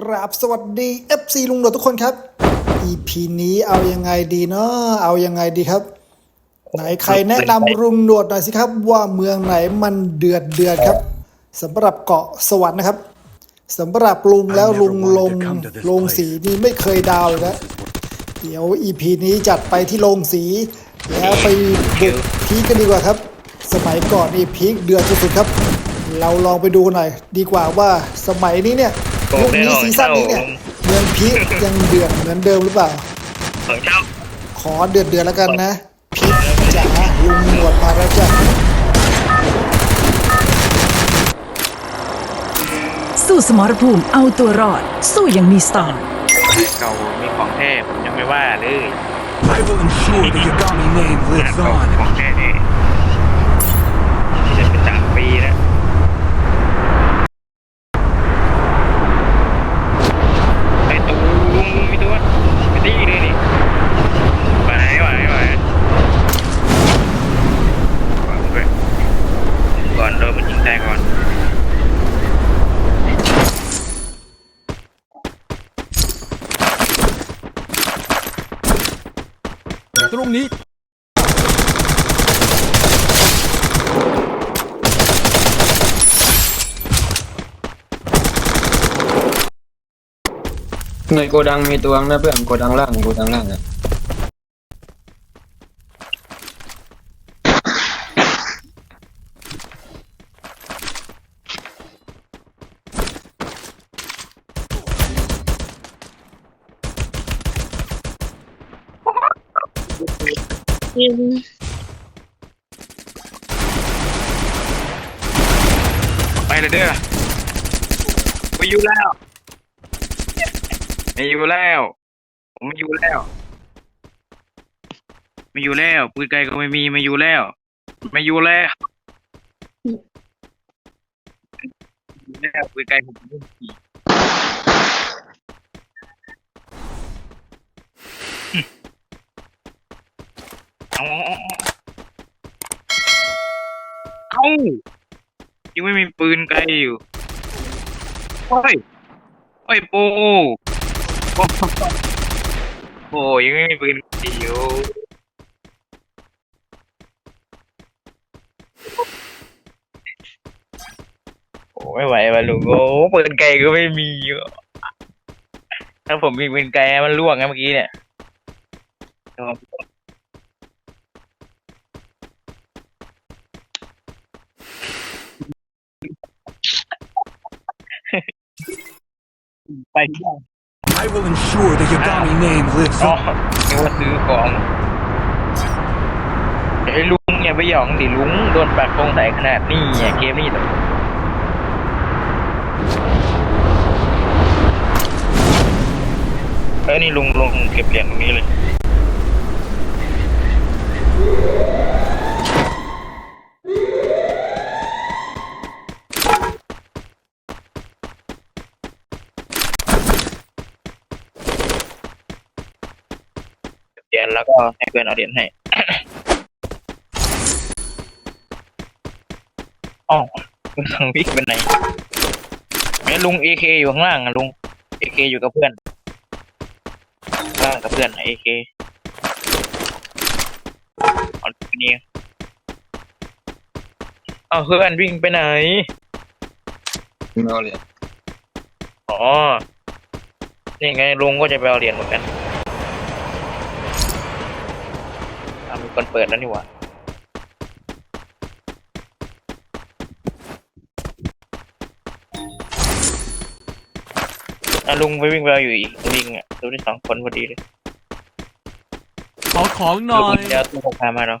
กราบสวัสดี FC ลุงหนวดทุกคนครับ EP นี้เอายังไงดีเนาะเอายังไงดีครับ ไหนใครแนะนำลุงหนวดหน่อยสิครับ ว่าเมืองไหนมันเดือดเดือดครับสำหรับเกาะสวรรค์นะครับสำหรับลุงแล้วลุงลงลงสีนี่ไม่เคยดาวเลยนะเดี๋ยว EP นี้จัดไปที่โรงสี แล้วไปบุกพีคกันดีกว่าครับ สมัยก่อนนี่พีคเดือดสุดๆครับ เราลองไปดูหน่อย ดีกว่าว่าสมัยนี้เนี่ย โอ้ยุคไม่นี้ออกซีซั่นนี้เนี่ยเจ้าเมืองพีคยังเดือดเหมือนเดิมหรือเปล่า ของเจ้า ขอเดือดเดือดๆแล้วกันนะ พีคจ๋าลุงหนวดมาแล้วจ้ะสู้สมรภูมิเอาตัวรอด สู้อย่างมีสไตล์เก่ามีของแท้ผมยังไม่ว่าเลย I will ensure the Yagami name ขนาด lives เก่า on. ของแท้นี่เสร็จไปสามปีแล้วไอ้ตูลุงมีตัวไปตีเลยนี่ไหวไหวไหวก่อนด้วยก่อนโดนมันยิงได้ก่อน ตรงนี้ในโกดังมีตัวนะเพื่อนโกดังล่างโกดังล่างอะ ไปเลยเด้อไปอยู่แล้วไม่อยู่แล้ว ผมไม่อยู่แล้วไม่อยู่แล้วปืนไกลก็ไม่มีไม่อยู่แล้วไม่อยู่แล้วไม่อยู่แล้วปืนไกลผมไม่มี เอาเอาเอาเอายังไม่มีปืนไกลอยู่โอ้ยโอ้ยปโอ้โอ้ยยังไม่มีปืนไกลอยู่โอ้ไม่ไหวว่ะลุงโอ้ปืนไกลก็ไม่มีถ้าผมมีปืนไกลมันล่วงไงเมื่อกี้เนี่ย ไปที่ I will ensure the Yagami name lives อ๋อ on. นึกว่าซื้อของไอ้ลุงอย่าไปหยองดิลุงโดนปากโกงใส่ขนาดนี้อะเกมนี้แบบเอ้ยนี่ลุงลงเก็บเหรียญตรงนี้เลย เหรียญแล้วก็ให้เพื่อนเอาเหรียญให้อ๋อคุณสังวิกเป็นไหนแม่ลุงเอเคอยู่ข้างล่างอะลุงเอเคอยู่กับเพื่อนข้างล่างกับเพื่อนเอเคเอาไปนี่เอาเพื่อนวิ่งไปไหนเอาเลยอ๋อนี่ไงลุงก็จะไปเอาเหรียญเหมือนกันอะมี คนเปิดแล้วนี่หว่าอะลุงไปวิ่งไปเอาอยู่อีกวิ่งอะดูได้สองคนพอดีเลย ขอของหน่ลุองย จะเอาตู้พกพามาเรา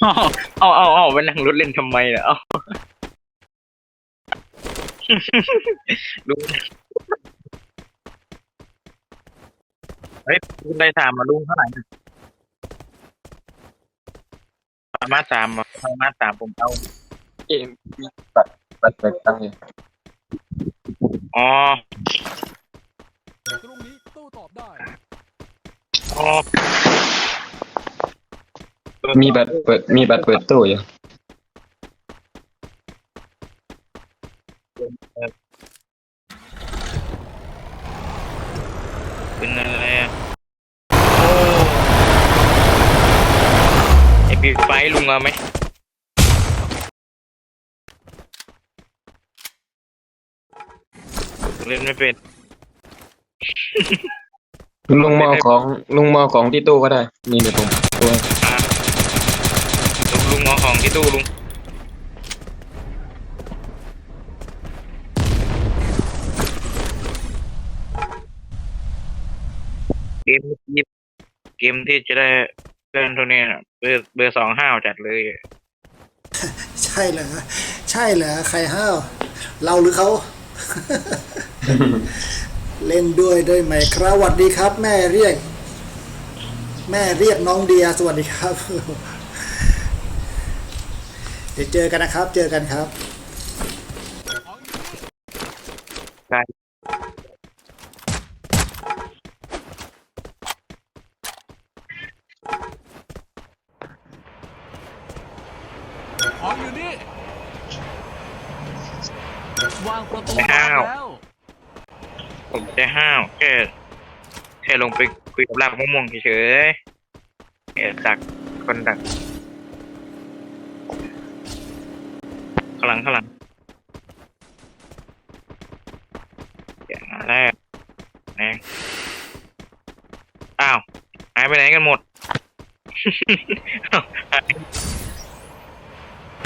เอาเอาเอาไปนั่งรถเล่นทำไมล่ะเอาลุงฮ้ยคุณได้สามมาลุงเท่าไหร่นะสามารถสามมาสามารถสามผมเอาเกมบัตรบัตรเปิดตั้งอยู่อ๋อตรงนี้โต้ตอบได้อ๋อ มีบัตรเปิดมีบัตรเปิดตู้อยู่เป็นอะไรอะโอ้ไอปีไฟลุงเอาไหมเล่นไม่เป็น ลุงมอของลุงมอของที่ตู้ก็ได้ นี่เดี๋ยวผมตัวอะลุงลุงเอาของที่ตู้ลุงเกมที่เกมที่จะได้เล่นตัวเนี้ยเบอร์เบอร์สองห้าวจัดเลย ใช่เหรอใช่เหรอใครห้าวเราหรือเขา เล่นด้วยด้วยไหมครับสวัสดีครับ แม่เรียก แม่เรียกน้องเดียสวัสดีครับเดี๋ยวเจอกันนะครับ เจอกันครับใช่ของอยู่นี่วางประตูไม่ห้าวแล้วผมจะห้าวแค่แค่ลงไปคุยกับลากมะม่วงเฉยๆแค่ดักคนดัก ข้างหลังข้างหลังอย่างแรกแหงอ้าวหายไปไหนกันหมดหาย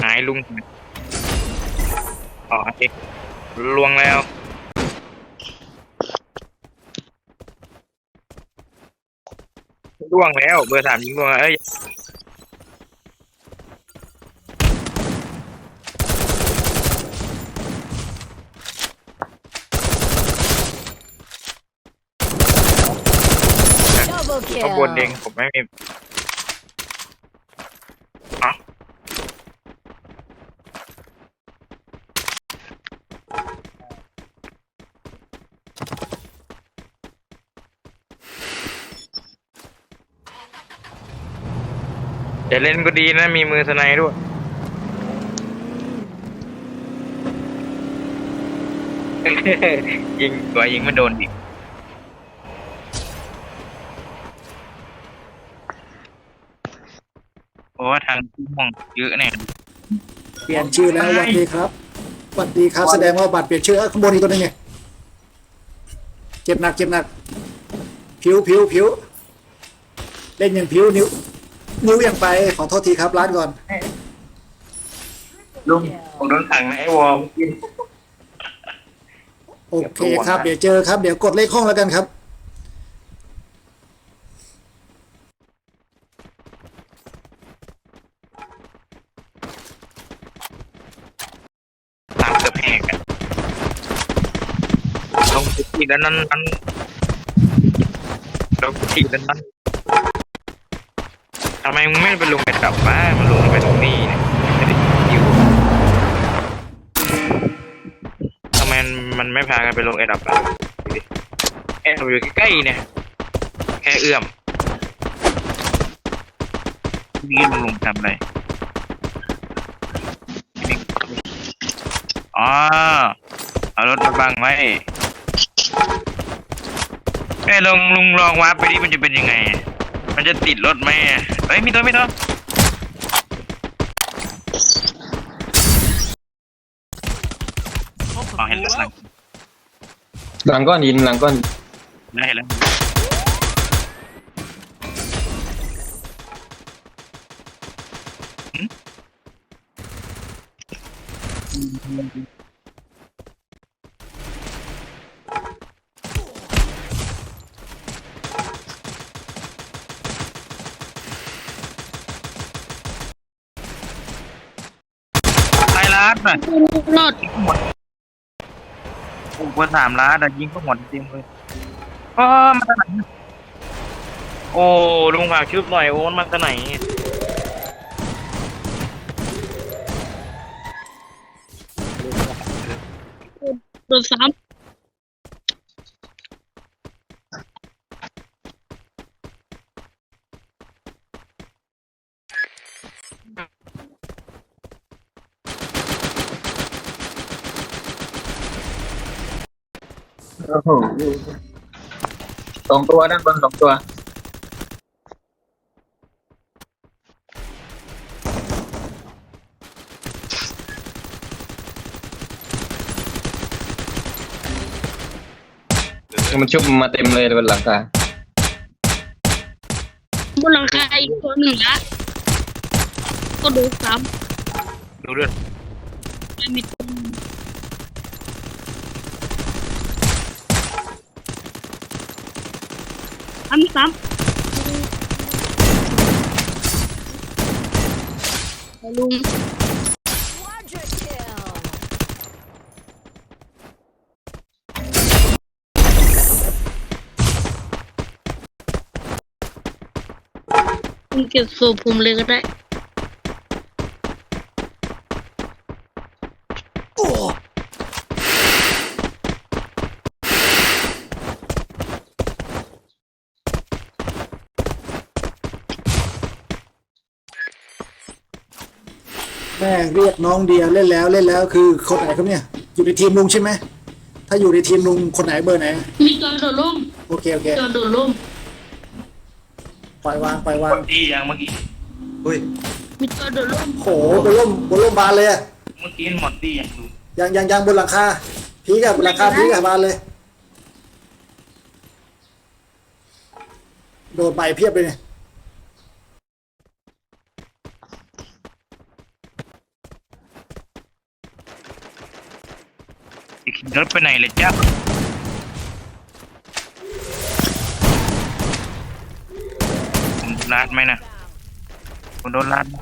หายลุงอ๋อเอกลวงแล้วล่วงแล้ว เบอร์สามยิงล่วงแล้วเอ้ยเขาบ นเองผมไม่มีอ๋อแต่เล่นก็ดีนะ มีมือสไนด์ด้วยยิงตัวยิงไม่โดนดิเราะว่าทางที่มองเยอะเนี่ยเปลี่ยนชื่อแล้วสวัสดีครับสวัสดีครับ แสดงว่าบัตรเปลี่ยนชื่อเอ้ยข้างบนอีกตัวหนึงไงเจ็บหนักเจ็บหนัก ผิวผิวผิวเล่นอย่างผิวนิ้ว นิ้วยังไปขอโทษทีครับร้านก่อน ลุงผมโดนขังในไอ้วอลกินโอเคครับ เดี๋ยวเจอครับ เดี๋ยวกดเลขห้องแล้วกันครับ ตามเกือบแหกอะ ลงไปทีแล้วนั้นนั้นลงไปทีแล้วนั้นทำไมมึงไม่ไปลงไปดับวะมันลงไปตรงนี้เนี่ยไม่ได้อยู่ทำไมมันไม่พากันไปลงไอ้ดับอะดูดิไอ้ดับอยู่ใกล้ๆเนี่ย แค่เอื้อมนี่ลงลงทำอะไรอ๋อเอารถมาบังไว้ เอ้ยลงลุงลองวาร์ปไปดิมันจะเป็นยังไง มันจะติดรถไหมเฮ้ยมีตัวมีตัวเข้าประอ๋อเห็นตูแล้วแล้วหลังก้อนหินหลังก้อนได้แล้วไล่ล้านน่ะรอดยิงหมดโอ้โหสามล้านอะยิงก็หมดจริงเลยอ๋อมาทางไหนโอ้ลุงฝากชุบหน่อยโอ้มันมาจากไหนโดนซ้ โอ้โหสองตัวด้านบนสองตัว มันชุบมาเต็มเลยบนหลังคาำบนหลังคาอีกตัวหนึ่งละก็โดนซ้ดูเลือดำไม่มีตัว หนึ่งซ้ำซ้ำลุงคุณเก็บโซผมเลยก็ได้ แม่เรียกน้องเดียเล่นแล้วเล่นแล้วคือคนไหนครับเนี่ย อยู่ในทีมลุงใช่ไหมถ้าอยู่ในทีมลุงคนไหนเบอร์ไหนมีตัวโดดร่มโอเคโอเคตัวโดดร่มปล่อยวางปล่อยวางดีอย่างเมื่อกี้เฮ้ยมีตัวโดดร่มโหบนร่มบนร่มบานเลยอะเมื่อกี้หมดดีอย่างลุงยังยังยังบนหลังคาพีกับบนหลังคาพีกับบานเลย โดนไปเพียบเลยเนี่ย จะขี่ รถไปไหนเลยจ้าผมโดนลาดไหมนะผมโดนลาดไหม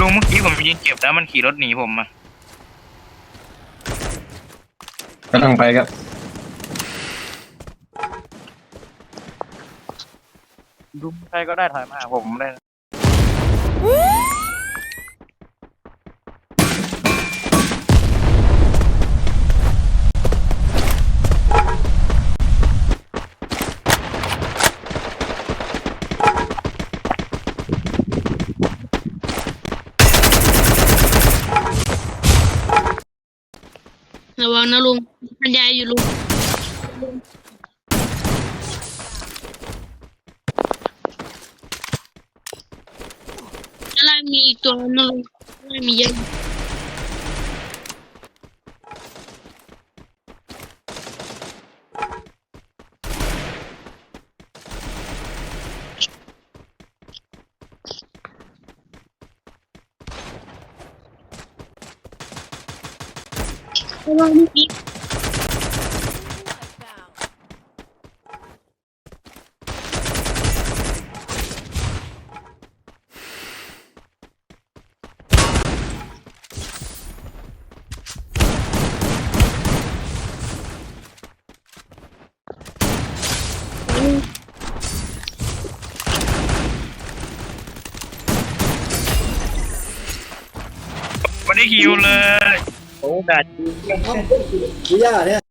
ลุงเมื่อกี้ผมยิงเจ็บแล้วมันขี่รถหนีผมมากำลังไปครับ ลุงใครก็ได้ถอยมาหาผมได้นะระวังนะลุงพันยายอยู่ลุง อะไรมีอีกตัวนะลุงอะ ไรมีเยอะระวังอีกไม่ได้คิวเลยโอ้ดาดคีย่าเนี่ย